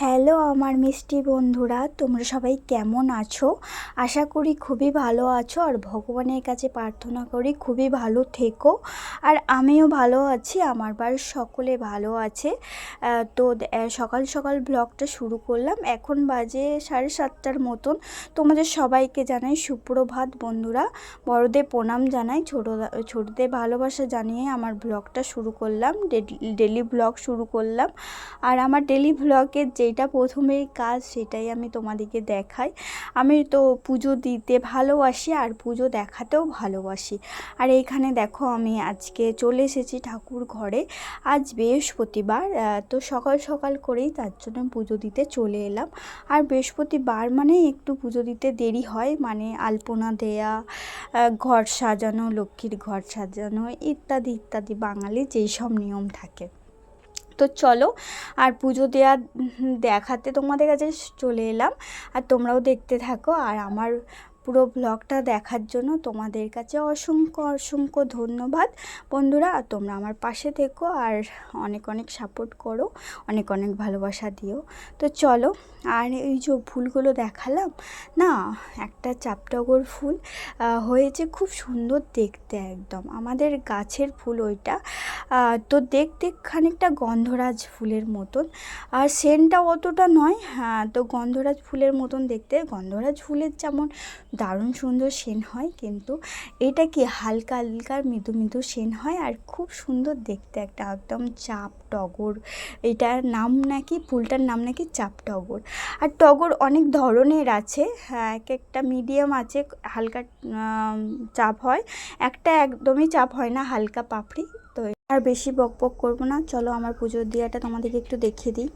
Hello আমার মিষ্টি বন্ধুরা, তোমরা সবাই কেমন আছো? আশা করি খুবই ভালো আছো আর ভগবানের কাছে প্রার্থনা করি খুবই ভালো থেকো। আর আমিও ভালো আছি, আমার বাড়ির সকলে ভালো আছে। তো সকাল সকাল ব্লগটা শুরু করলাম। এখন বাজে সাড়ে সাতটার মতন। তোমাদের সবাইকে জানাই সুপ্রভাত বন্ধুরা। বড়দের প্রণাম জানাই, ছোটো, ছোটদের ভালোবাসা জানিয়ে আমার ব্লগটা শুরু করলাম। ডেলি ব্লগ শুরু করলাম। আর আমার ডেলি ব্লগের যেটা প্রথমেই কাজ সেটাই আমি তোমাদেরকে দেখাই। আমি তো পুজো দিতে ভালোবাসি আর পুজো দেখাতেও ভালোবাসি। আর এখানে দেখো আমি আজকে চলে এসেছি ঠাকুর ঘরে। আজ বৃহস্পতিবার তো সকাল সকাল করেই তার জন্য পুজো দিতে চলে এলাম। আর বৃহস্পতিবার মানে একটু পুজো দিতে দেরি হয় মানে আলপনা দেয়া ঘর সাজানো, লক্ষ্মীর ঘর সাজানো, ইত্যাদি ইত্যাদি বাঙালির যেই সব নিয়ম থাকে। তো চলো, আর পুজো দেওয়া দেখাতে তোমাদের কাছে চলে এলাম, আর তোমরাও দেখতে থাকো, আর আমার পুরো ব্লগটা দেখার জন্য তোমাদের কাছে অসংখ্য অসংখ্য ধন্যবাদ। বন্ধুরা আর তোমরা আমার পাশে থেকো আর অনেক অনেক সাপোর্ট করো, অনেক অনেক ভালোবাসা দিও। তো চলো, আর এই যে ফুলগুলো দেখালাম, না, একটা চাপটগর ফুল হয়েছে খুব সুন্দর দেখতে একদম। আমাদের গাছের ফুল ওইটা তো দেখতে খানিকটা গন্ধরাজ ফুলের মতন। আর সেন্টটা অতটা নয় হ্যাঁ তো গন্ধরাজ ফুলের মতন দেখতে। গন্ধরাজ ফুলের যেমন দারুণ সুন্দর সেন হয় কিন্তু এটা কি হালকা হালকা, মৃদু মৃদু সেন হয়? আর খুব সুন্দর দেখতে একটা একদম চাপ টগর। এটার নাম নাকি ফুলটার নাম নাকি চাপ টগর। আর টগর অনেক ধরনের আছে হ্যাঁ এক একটা মিডিয়াম আছে, হালকা চাপ হয়, একটা একদমই চাপ হয় না, হালকা পাপড়ি। তো আর বেশি বক বক করব না। চলো আমার পুজোর দিয়াটা তোমাদেরকে একটু দেখিয়ে দিই।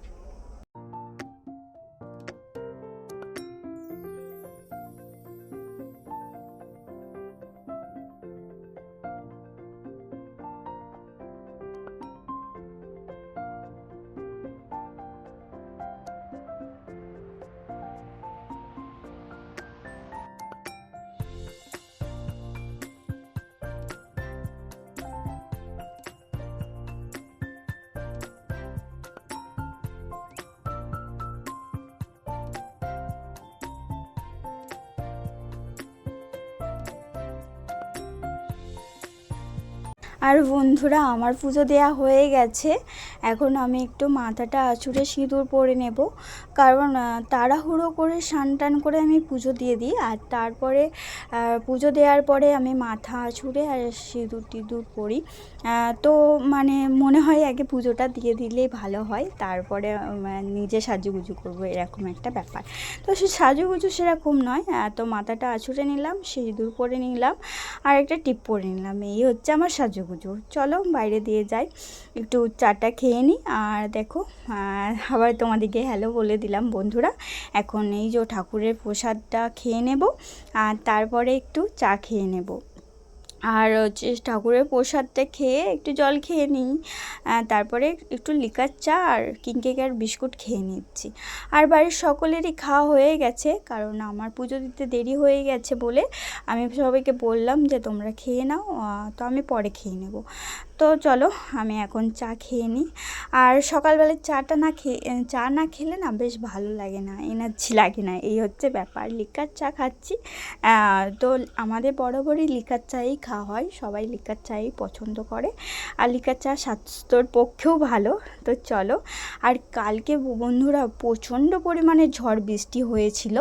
আর বন্ধুরা, আমার পুজো দেয়া হয়ে গেছে। এখন আমি একটু মাথাটা আঁচড়ে সিঁদুর পরে নেব। কারণ তাড়াহুড়ো করে স্নান টান করে আমি পুজো দিয়ে দিই। আর তারপরে পুজো দেওয়ার পরে আমি মাথা আঁচড়ে আর সিঁদুর টিঁদুর আহ, তো মানে মনে হয় আগে পুজোটা দিয়ে দিলেই ভালো হয়। তারপরে নিজে সাজুগুজু করব এরকম একটা ব্যাপার। তো সে সাজুগুজু সেরকম নয়। তো মাথাটা আছুড়ে নিলাম সিঁদুর পরে নিলাম আর একটা টিপ পরে নিলাম। এই হচ্ছে আমার সাজুগুজু। চলো বাইরে দিয়ে যাই। একটু চাটা খেয়ে নিই আর দেখো আবার তোমাদেরকে হ্যালো বলে দিলাম। বন্ধুরা। এখন এই যে ঠাকুরের প্রসাদটা খেয়ে নেব আর তারপরে একটু চা খেয়ে নেব। আর হচ্ছে ঠাকুরের প্রসাদটা খেয়ে একটু জল খেয়ে নিই। তারপরে একটু লিকার চা আর কিংকেক আর বিস্কুট খেয়ে নিচ্ছি। আর বাড়ির সকলেরই খাওয়া হয়ে গেছে, কারণ আমার পুজো দিতে দেরি হয়ে গেছে বলে আমি সবাইকে বললাম যে তোমরা খেয়ে নাও তো আমি পরে খেয়ে নেব। তো চলো, আমি এখন চা খেয়ে নিই। আর সকালবেলা চাটা না খেয়ে চা না খেলে না বেশ ভালো লাগে না, এনার্জি লাগে না, এই হচ্ছে ব্যাপার। লিকার চা খাচ্ছি। তো আমাদের বরাবরই লিকার চাই খাওয়া হয়, সবাই লিকার চাই পছন্দ করে। আর লিকার চা স্বাস্থ্যর পক্ষেও ভালো, তো চলো। আর কালকে বন্ধুরা প্রচণ্ড পরিমাণে ঝড় বৃষ্টি হয়েছিল।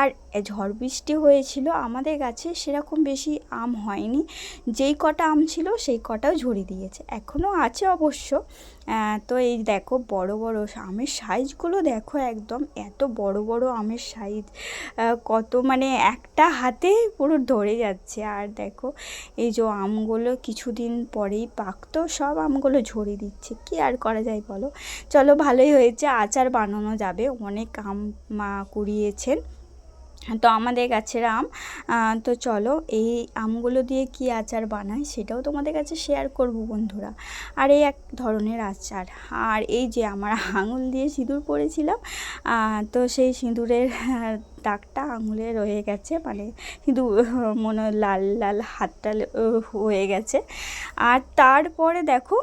আর ঝড় বৃষ্টি হয়েছিল, আমাদের গাছে সেরকম বেশি আম হয়নি। যেই কটা আম ছিল, সেই কটাও ঝরিয়ে দিয়েছে, এখনও আছে অবশ্য। তো এই দেখো বড় বড় আমের সাইজগুলো দেখো একদম, এত বড় বড় আমের সাইজ কত মানে একটা হাতে পুরো ধরে যাচ্ছে। আর দেখো এই যে আমগুলো কিছুদিন পরেই পাকতো, সব আমগুলো ঝরিয়ে দিচ্ছে, কি আর করা যায় বলো? চলো ভালোই হয়েছে, আচার বানানো যাবে, অনেক আম মা কুড়িয়েছেন। তো আমাদের গাছের আম তো চলো এই আমগুলো দিয়ে কি আচার বানায় সেটাও তোমাদের কাছে শেয়ার করব বন্ধুরা। আর এই এক ধরনের আচার, আর এই যে আমার আঙুল দিয়ে সিঁদুর পরেছিলাম তো সেই সিঁদুরের দাগটা আঙুলে রয়ে গেছে মানে কিন্তু মনে লাল লাল হাতটা হয়ে গেছে। আর তারপরে দেখো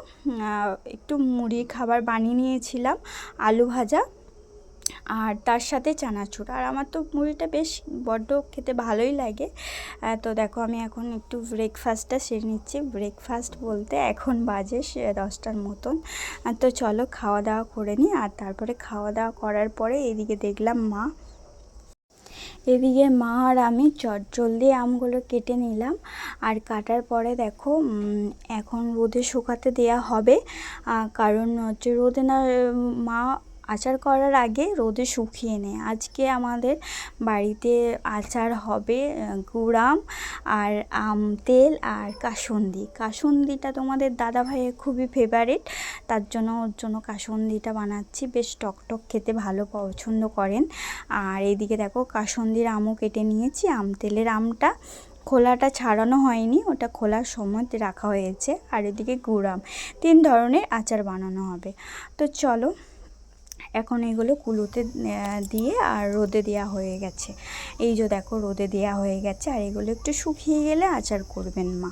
একটু মুড়ি খাবার বানিয়ে নিয়েছিলাম, আলু ভাজা। আর তার সাথে চানাচুর। আর আমার তো মুড়িটা বেশ বড্ড খেতে ভালোই লাগে। তো দেখো আমি এখন একটু ব্রেকফাস্টটা সেরে নিচ্ছি। ব্রেকফাস্ট বলতে এখন বাজে দশটার মতন। তো চলো খাওয়া দাওয়া করে নিই। আর তারপরে খাওয়া দাওয়া করার পরে এদিকে দেখলাম মা। এদিকে মা আর আমি চটজলদি আমগুলো কেটে নিলাম। আর কাটার পরে দেখো এখন রোদে শুকাতে দেয়া হবে। কারণ হচ্ছে রোদে না, মা আচার করার আগে রোদে শুকিয়ে নেয় আজকে আমাদের বাড়িতে আচার হবে আহ, গুড়াম আর আম তেল আর কাসুন্দি। কাসুন্দিটা তোমাদের দাদা ভাইয়ের খুবই ফেভারিট তার জন্য ওর জন্য কাসুন্দিটা বানাচ্ছি। বেশ টক টক খেতে ভালো পছন্দ করেন। আর এইদিকে দেখো কাসুন্দির আমও কেটে নিয়েছি। আম তেলের আমটা খোলাটা ছাড়ানো হয়নি ওটা খোলার সময় রাখা হয়েছে। আর এদিকে গুড়াম তিন ধরনের আচার বানানো হবে। তো চলো এখন এগুলো কুলোতে দিয়ে আর রোদে দেওয়া হয়ে গেছে। এই যে দেখো রোদে দেওয়া হয়ে গেছে, আর এগুলো একটু শুকিয়ে গেলে আচার করবেন মা।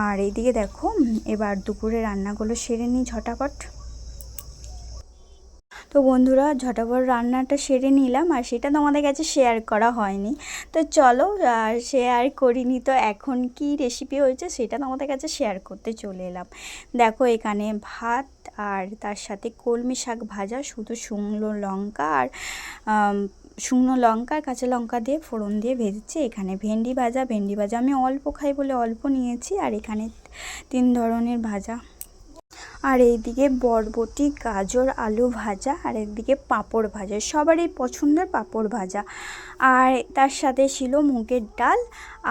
আর এইদিকে দেখো এবার দুপুরে রান্নাগুলো সেরে নিই ঝটাপট। তো বন্ধুরা, ঝটাপট রান্নাটা সেরে নিলাম আর সেটা তোমাদের কাছে শেয়ার করা হয়নি। তো চলো, আর শেয়ার করিনি তো এখন কি রেসিপি হয়েছে সেটা তোমাদের কাছে শেয়ার করতে চলে এলাম। দেখো এখানে ভাত আর তার সাথে কলমি শাক ভাজা, শুধু শুকনো লঙ্কা আর শুকনো লঙ্কা আর কাঁচা লঙ্কা দিয়ে ফোড়ন দিয়ে ভেজেছি। এখানে ভেন্ডি ভাজা ভেন্ডি ভাজা আমি অল্প খাই বলে অল্প নিয়েছি আর এখানে তিন ধরনের ভাজা আর এইদিকে বরবটি, গাজর, আলু ভাজা আর এদিকে পাঁপড় ভাজা। সবারই পছন্দের পাঁপড় ভাজা। আর তার সাথে ছিল মুগের ডাল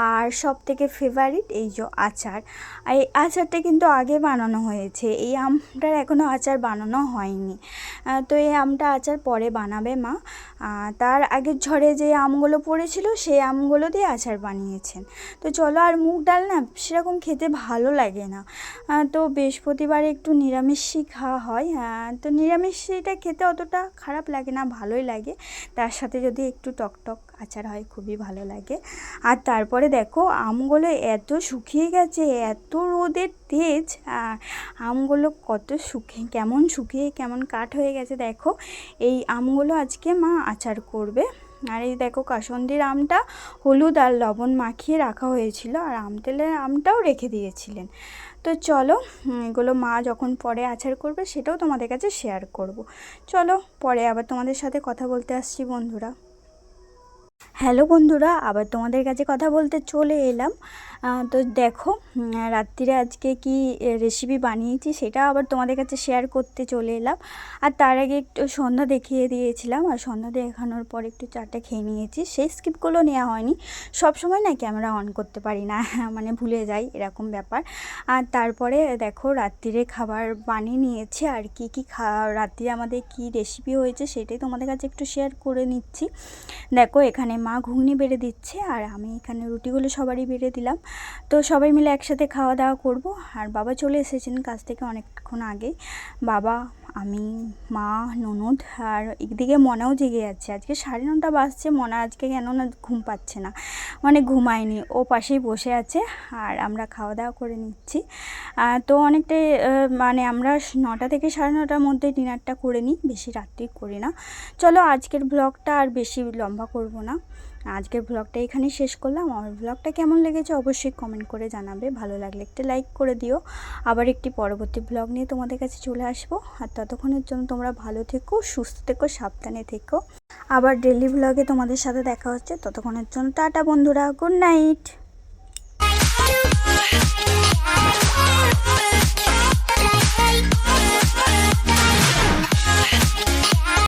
আর সব থেকে ফেভারিট এই যে আচার। এই আচারটা কিন্তু আগে বানানো হয়েছে। এই আমটার এখনও আচার বানানো হয়নি। তো এই আমটা আচার পরে বানাবে মা। তার আগের ঝড়ে যে আমগুলো পড়েছিল, সেই আমগুলো দিয়ে আচার বানিয়েছেন। তো চলো আর মুগ ডাল না, সেরকম খেতে ভালো লাগে না। তো বৃহস্পতিবার একটু নিরামিষই খাওয়া হয়। তো নিরামিষটা খেতে অতটা খারাপ লাগে না, ভালোই লাগে। তার সাথে যদি একটু টক টক আচার হয়, খুবই ভালো লাগে। আর তারপরে দেখো, আমগুলো এত শুকিয়ে গেছে, এত রোদের তেজ আমগুলো কত শুকিয়ে, কেমন শুকিয়ে, কেমন কাঠ হয়ে গেছে, দেখো। এই আমগুলো আজকে মা আচার করবে। আর এই দেখো কাসন্দির আমটা হলুদ আর লবণ মাখিয়ে রাখা হয়েছিল, আর আম তেলের আমটাও রেখে দিয়েছিলেন। তো চলো এগুলো মা যখন পরে আচার করবে, সেটাও তোমাদের কাছে শেয়ার করব। চলো, পরে আবার তোমাদের সাথে কথা বলতে আসছি বন্ধুরা। হ্যালো বন্ধুরা, আবার তোমাদের কাছে কথা বলতে চলে এলাম। তো দেখো রাত্রিরে আজকে কি রেসিপি বানিয়েছি সেটা আবার তোমাদের কাছে শেয়ার করতে চলে এলাম। আর তার আগে একটু সন্ধ্যা দেখিয়ে দিয়েছিলাম, আর সন্ধ্যা দেখানোর পর একটু চাটা খেয়ে নিয়েছি। সেই স্কিপগুলো নেওয়া হয়নি। সব সময় না ক্যামেরা অন করতে পারি না মানে ভুলে যাই, এরকম ব্যাপার। আর তারপরে দেখো, রাত্রিরে খাবার বানিয়ে নিয়েছি, আর কি কি খা, রাত্রিরে আমাদের কি রেসিপি হয়েছে সেটাই তোমাদের কাছে একটু শেয়ার করে নিচ্ছি। দেখো, এখানে মা ঘুগনি বেড়ে দিচ্ছে আর আমি এখানে রুটিগুলো সবারই বেড়ে দিলাম। তো সবাই মিলে একসাথে খাওয়া দাওয়া করব। আর বাবা চলে এসেছেন কাজ থেকে অনেকক্ষণ আগে। বাবা আমি, মা, ননদ আর একদিকে মনাও জেগে যাচ্ছে আজকে সাড়ে নটা বাজছে, মনা আজকে কেন না ঘুম পাচ্ছে না। মানে ঘুমায়নি, ও পাশেই বসে আছে আর আমরা খাওয়া দাওয়া করে নিচ্ছি। তো অনেকটাই মানে আমরা নটা থেকে সাড়ে নটার মধ্যে ডিনারটা করে নিই, বেশি রাত্রি করি না। চলো আজকের ব্লগটা আর বেশি লম্বা করব না। আজকের ভ্লগটা এখানে শেষ করলাম। আমার ভ্লগটা কেমন লেগেছে অবশ্যই কমেন্ট করে জানাবে। ভালো লাগলে একটা লাইক করে দিও। আবার একটি পরবর্তী ভ্লগ নিয়ে তোমাদের কাছে চলে আসব। আর ততক্ষণের জন্য তোমরা ভালো থেকো, সুস্থ থেকো, সাবধানে থেকো। আবার ডেলি ভ্লগে তোমাদের সাথে দেখা হচ্ছে। ততক্ষণের জন্য টাটা বন্ধুরা গুড নাইট